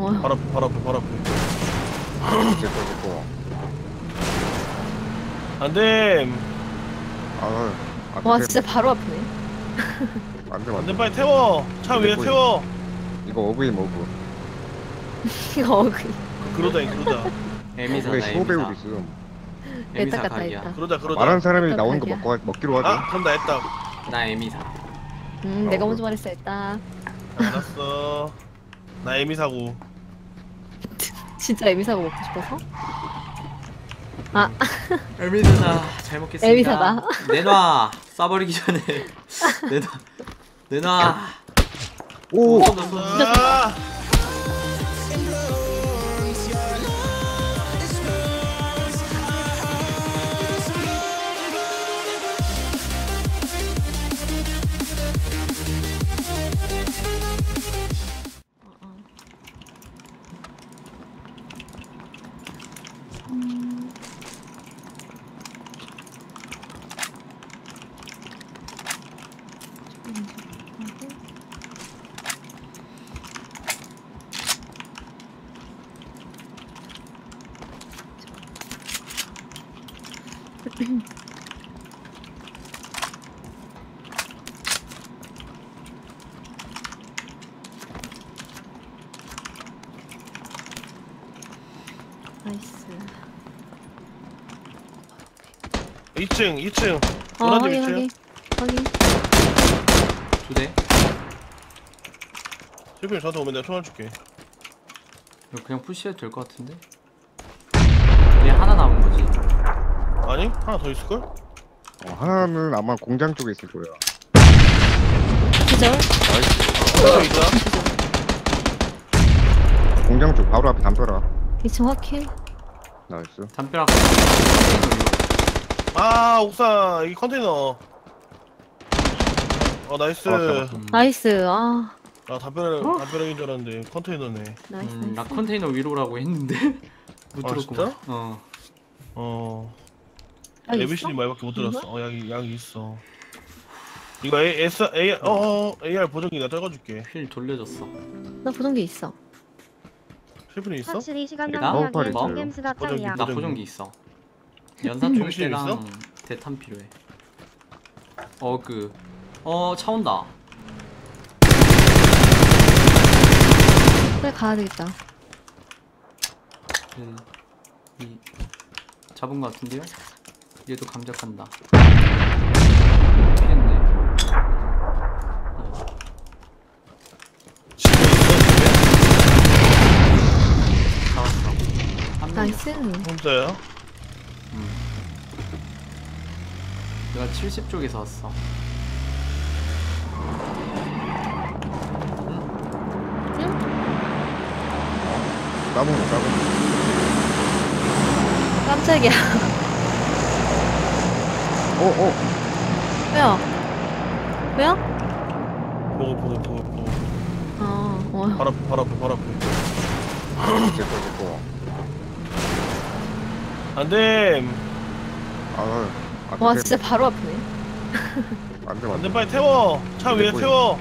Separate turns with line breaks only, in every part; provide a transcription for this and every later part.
어,
바로 앞에 바로 앞에 바로 앞에.
제거 제거
안돼.
아와 진짜 바로 앞이네.
안돼
안 돼
안돼
빨리 태워. 차 위에
보이-
태워.
이거 어그인 어그.
이거 어그.
그러다 그러다.
에미사다
어그에 15배율
에미사. 에미사
애따 같다
각이야.
애따.
그러다 그러다
말하는 사람이 나오는 거
깜짝이야.
먹고, 먹기로 하자
아 그럼 나 했다.
나 에미사.
음
어,
내가
그-
먼저 말했어 애따.
알았어 나 에미 사고.
진짜 에미사고 먹고 싶어서? 아.
에미사다 잘 먹겠습니다.
에미사다.
내놔 쏴버리기 전에. 내놔 내놔.
오!
아
나이스.
2층 2층
어
노란 집
확인
2층
확인 확인.
두 대
실패 저한테 오면 내가 총알 줄게
이거 그냥 푸시해도 될 것 같은데 얘 하나 남은 거지
아니 하나 더 있을걸?
어, 하나는 아마 공장 쪽에 있을 거야
기절.
어 이거야?
공장 쪽 바로 앞에 담벼라
2층 확킬.
나이스.
담벼락.
아 옥상 이 컨테이너. 어 나이스.
아.
음,
나이스. 아.
아 담벼락 담벼락인 줄 알았는데 컨테이너네.
나이스
음, 나
나이스.
컨테이너 위로라고 했는데. 못
아,
들었구만.
진짜?
어.
어.
아, 있어?
에비씨님 말밖에 못 들었어. 어 약이 약이 있어. 이거 A, S, A, 어, 어, AR 보정기 내가 떨궈줄게.
휠 돌려줬어.
나 보정기 있어.
실패는 있어?
확실히 시간
나?
낭비하기엔
어,
킹겜스가
버전기,
짱이야.
나
보정기.
있어 연사 총대랑? 대탄 필요해 어 그 어 차 온다
그래 가야 되겠다.
그, 이 잡은 거 같은데요? 얘도 감작한다 피했네
집에 있어
잡았어 한 명.
나이스.
혼자야?
내가 70쪽에서 왔어
까먹어 까먹어
깜짝이야.
어어
왜요? 왜요?
보고 보고 보고 보고
아 어.
바로 앞에 바로 앞에 바로 앞에
제거 제거
안돼.
아 안돼.
와 진짜 바로 앞이네.
안 돼
안돼.
안돼.
빨리 태워. 차 위에 태워.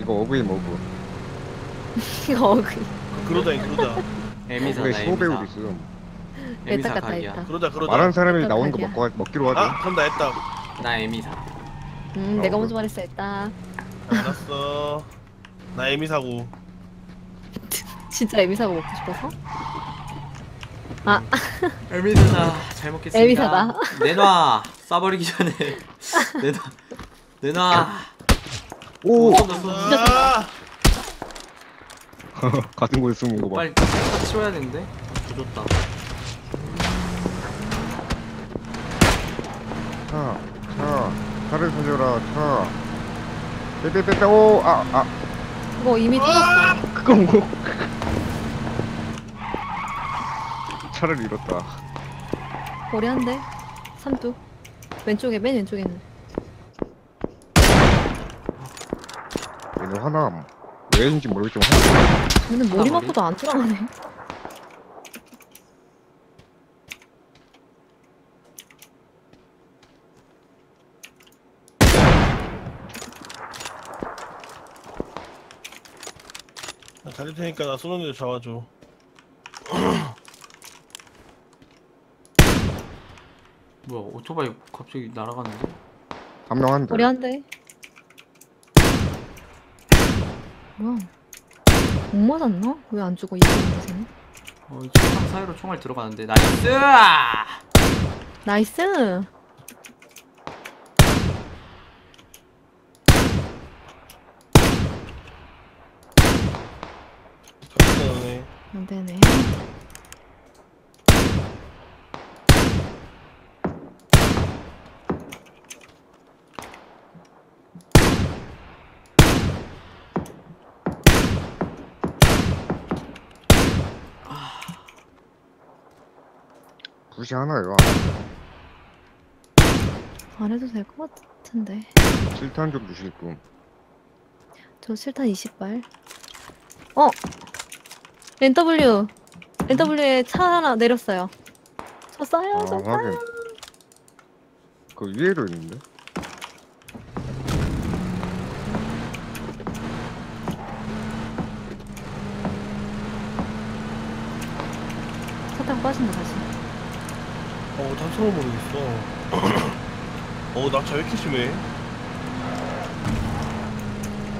이거 어그인 어그.
이거 어그.
그러다 그러다.
에미사다
어그에 15배율
에미사.
있음
에미사
같다
각이야.
그러다 그러다.
말하는 사람이 나오는 거. 먹고, 먹기로 하자
아 그럼 나 했다.
나 에미사.
음
어,
내가
그-
먼저 말했어 애따.
알았어. 나 에미 사고.
진짜 에미사고 먹고 싶어서? 아.
에미사다 잘 먹겠습니다.
에미사다.
내놔. 쏴버리기 전에. 내놔. 내놔.
오!
어, 너, 너, 너.
아
같은 곳에 숨은 거 봐.
빨리 딱 치워야 되는데? 조졌다.
차, 차, 차를 살려라, 차. 빼빼빼빼, 오, 아, 아,
이거 이미 뚫었어.
그건 뭐. 차를 잃었다.
고려한데 삼뚝 왼쪽에 맨 왼쪽에 있는.
얘는 화남. 왜인지 모르겠지만 화남.
얘는 머리? 맞고도 안 돌아가네.
달릴 테니까 나 쏘는 데 잡아줘.
뭐야 오토바이 갑자기 날아가는데?
한 명 한 대.
머리 한 대. 뭐야? 못 맞았나? 왜 안 죽어 이거 인생은?
어 차상 사이로 총알 들어가는데 나이스!
나이스. 안 되네.
굿이 하나요.
안 해도 될 것 같은데.
7탄 좀 주실 분.
저 7탄 20발. 어! NW! NW에 차 하나 내렸어요. 저 싸요,
아,
저 싸요.
확인. 그 위에도 있는데?
차 타고 빠진다, 다시.
어, 단서를 모르겠어. 어, 낙차 왜 이렇게 심해?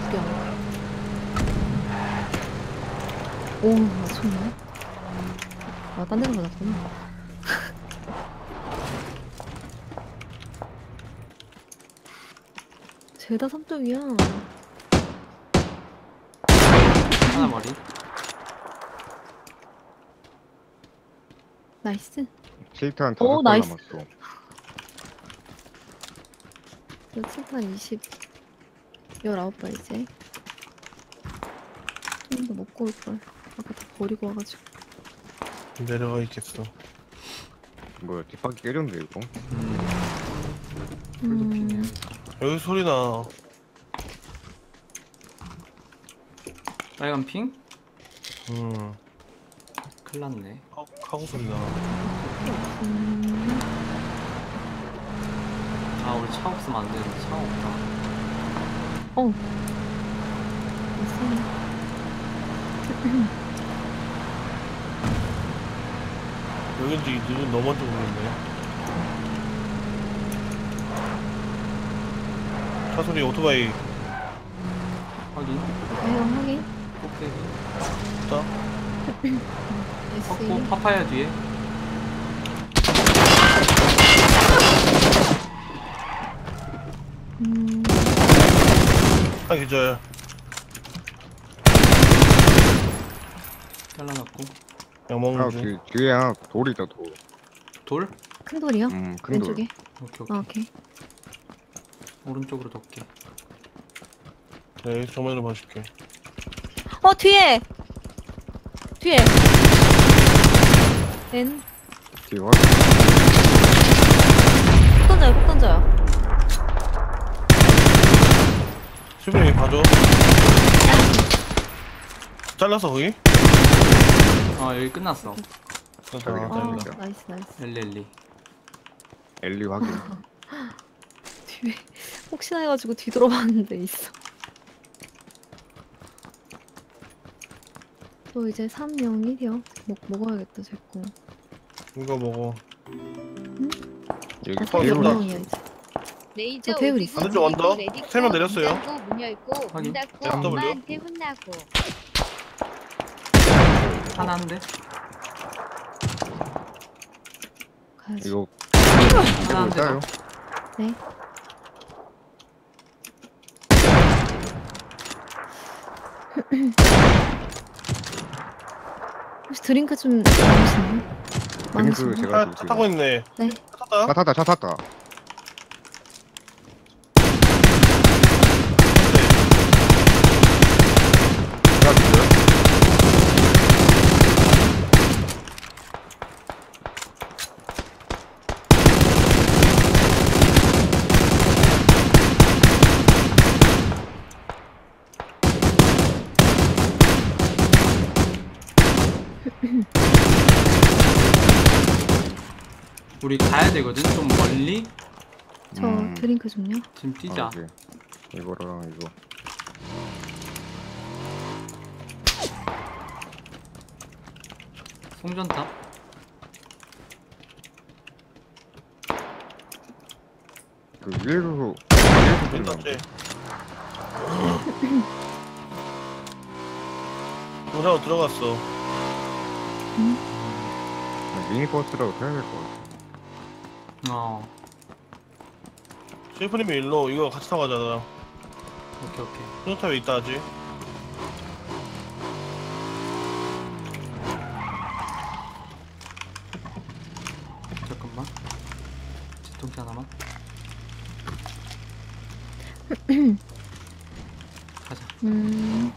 구경. 오, 맞췄네. 아, 딴 데로 맞았구나. 죄다 삼쪽이야.
하나 머리
나이스.
7탄
오,
5발
나이스.
남았어.
저 7탄 20. 19발 이제. 좀더 먹고 올걸. 아까 다 버리고 와가지고.
내려가 있겠어.
뭐야, 뒷바퀴 깨졌는데, 이거?
음
음,
여기 소리 나.
빨간 핑?
음,
큰일 났네
카- 카고 소리 나.
음,
아 우리 차 없으면 안 되는데 차가 없다
어. 됐어.
여긴지 너만 좀 모르겠네. 차 소리 오토바이
확인
대형 확인.
꼭대기
있다.
섞고
SE.
파파야 뒤에
음,
아, 기절.
잘라놨고
약
아,
먹는 중.
뒤, 뒤에 하나 돌이다, 돌.
돌?
큰 돌이요?
음, 큰 돌.
왼쪽에?
오케이
아,
오케이
오케이.
오른쪽으로 덮게
네, 정면으로 봐줄게.
어, 뒤에! 뒤에! 엔.
뒤에 확
폭 던져요, 폭 던져요.
수빈이 봐줘. 잘랐어, 거기?
아 여기 끝났어
됐다,
아,
아. 나이스, 나이스.
엘리 엘리
엘리 확인.
뒤에. 혹시나 해가지고 뒤돌아봤는데 있어. 저 이제 301이요. 먹, 먹어야겠다, 제 거.
이거 먹어.
여기
아,
배율.
배율이다.
301이야, 이제.
레이저
저 배율
오디오
있어.
반대쪽.
레디코,
세명 내렸어요.
문 열고 문
확인.
닫고
FW.
엄마한테 혼나고
하나 한대
가야지.
이거,
하나
따요?
네. 혹시 드링크 좀 많으시나요?
드링크
많으신가요?
제가
차,
지금
차 타고 있네.
네.
차 탔다.
차 탔다, 차 탔다. 차 뒤에.
우리 가야 되거든 좀 멀리
저
음.
드링크 좀요.
지금 뛰자
아, 오케이. 이거랑 이거.
송전탑
그 위에서 위에서 나는데
동상으로 들어갔어
미니버스라고 해야 될것 같아.
어.
셰프님이 일로 이거 같이 타고 가잖아
오케이 오케이.
소노탑에 있다 아직
잠깐만. 제통기 하나만. 가자.
음.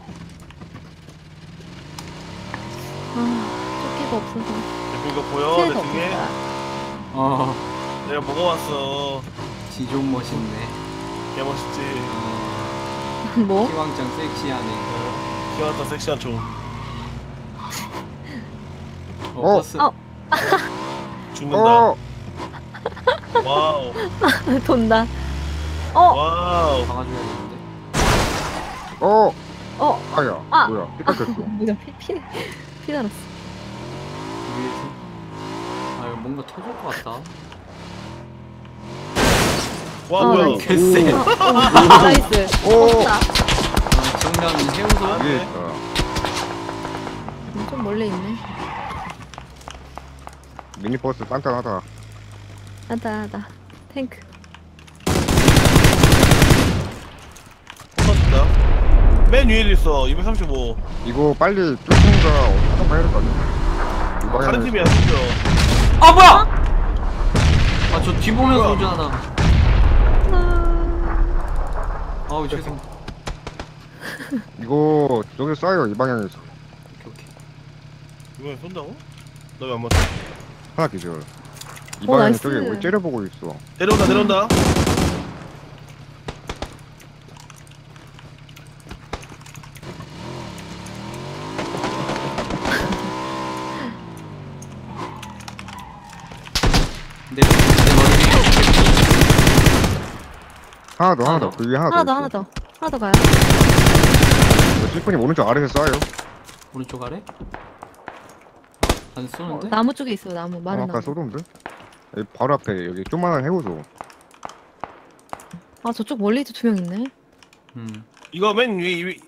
아, 조끼가 없어서.
이거 보여? 내
새가
등에?
없겠다.
어.
내가 먹어왔어?
지좀 멋있네.
개 멋있지.
어,
뭐?
희왕짱 섹시하네.
귀여웠다 섹시한 총
어,
어.
버스.
어.
죽는다.
어!
와우.
돈다. 어,
와우.
박아줘야 되는데?
어!
어,
아야.
아.
뭐야? 삐딱했어.
뭐야, 피, 피, 피 달았어.
위에서 아 이거 뭔가 터질 것 같다
와
어,
뭐야
나이스.
개쎄
나이스.
오!
다
어, 정면 해우소
아,
위에
네.
있다
좀 멀리 있네.
미니버스 딴딴하다
하다, 하다. 탱크.
터진다 맨 위에 있어 235
이거 빨리 뚫든가 어떻게 한번 해야 될 것 같아 이
다른
방향에
팀이야 심지어.
아 뭐야? 아 저 뒤 보면서
뭐야?
운전하다.
아,
아우 죄송.
이거 저기 쏴요 이 방향에서.
오케이 오케이
이번에 쏜다고? 나 왜 안 맞춰
하나 기절. 이
어,
방향에
나이스.
저기 우리 째려보고 있어.
내려온다 내려온다
내, 내 머리
하나 더 하나 더
더.
그 위에 하나,
하나 더,
더
하나 더. 하나 더 가요.
더 찌푸님 오른쪽 아래에서 쏴요
오른쪽 아래 안
어,
쏘는데
나무 쪽에 있어요, 나무.
어,
마른
아까
나무.
쏘던데 여기 바로 앞에 여기 조그만한 해우소
아, 저쪽 멀리도 두 명 있네.
음
이거 맨 위에 위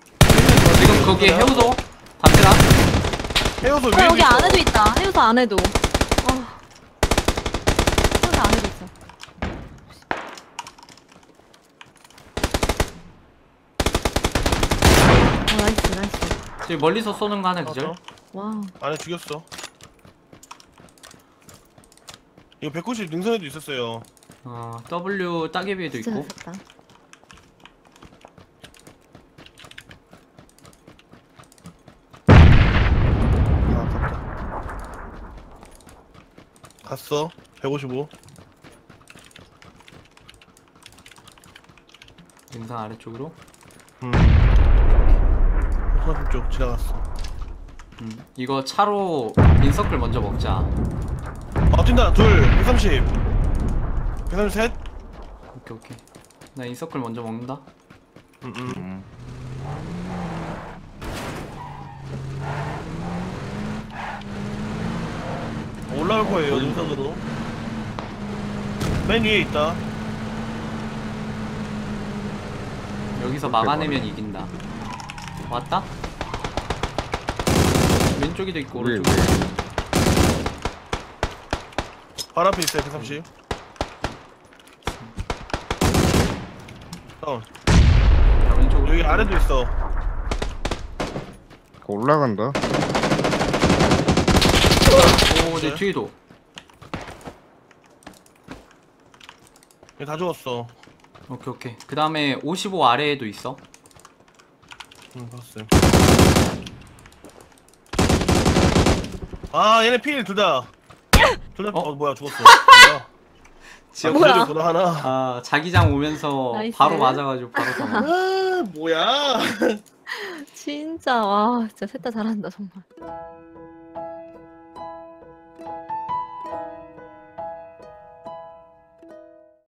지금 거기 해우소 담벼락
해우소
어,
위에
여기
있어.
안에도 있다. 해우소 안에도. 아. 해우소 안에도 있어. 어, 나이스, 나이스.
저기 멀리서 쏘는 거 하나 기절?
어,
와우.
안에 죽였어. 이거 190 능선에도 있었어요.
어 W 따개비에도
진짜
있고.
잘 쐈다.
아 갔다. 갔어. 155
능선 아래쪽으로?
음 호수아팀 쪽 지나갔어.
음 이거 차로 인서클 먼저 먹자.
아 뛴다. 둘 130 133
오케이 오케이. 나 인서클 먼저 먹는다.
음 음.
음.
올라올 거예요
보인다.
능선으로. 맨 위에 있다.
여기서 막아내면 이긴다 왔다? 왼쪽에도 있고
위에
오른쪽
위에
발 앞에 있어요 130 다운.
야, 왼쪽으로.
여기 아래도 있어.
그거 올라간다.
오내 뒤에도.
얘 다 죽었어.
오케이 오케이. 그 다음에 55 아래에도 있어
응 봤어요 아 얘네 필 둘 다 둘 다
어?
어? 뭐야 죽었어 뭐야
지역-
아,
뭐야?
그래도구나 하나
아 자기장 오면서
나이스.
바로 맞아가지고 바로 사망
아 뭐야
진짜, 와, 진짜 셋 다 잘한다, 정말.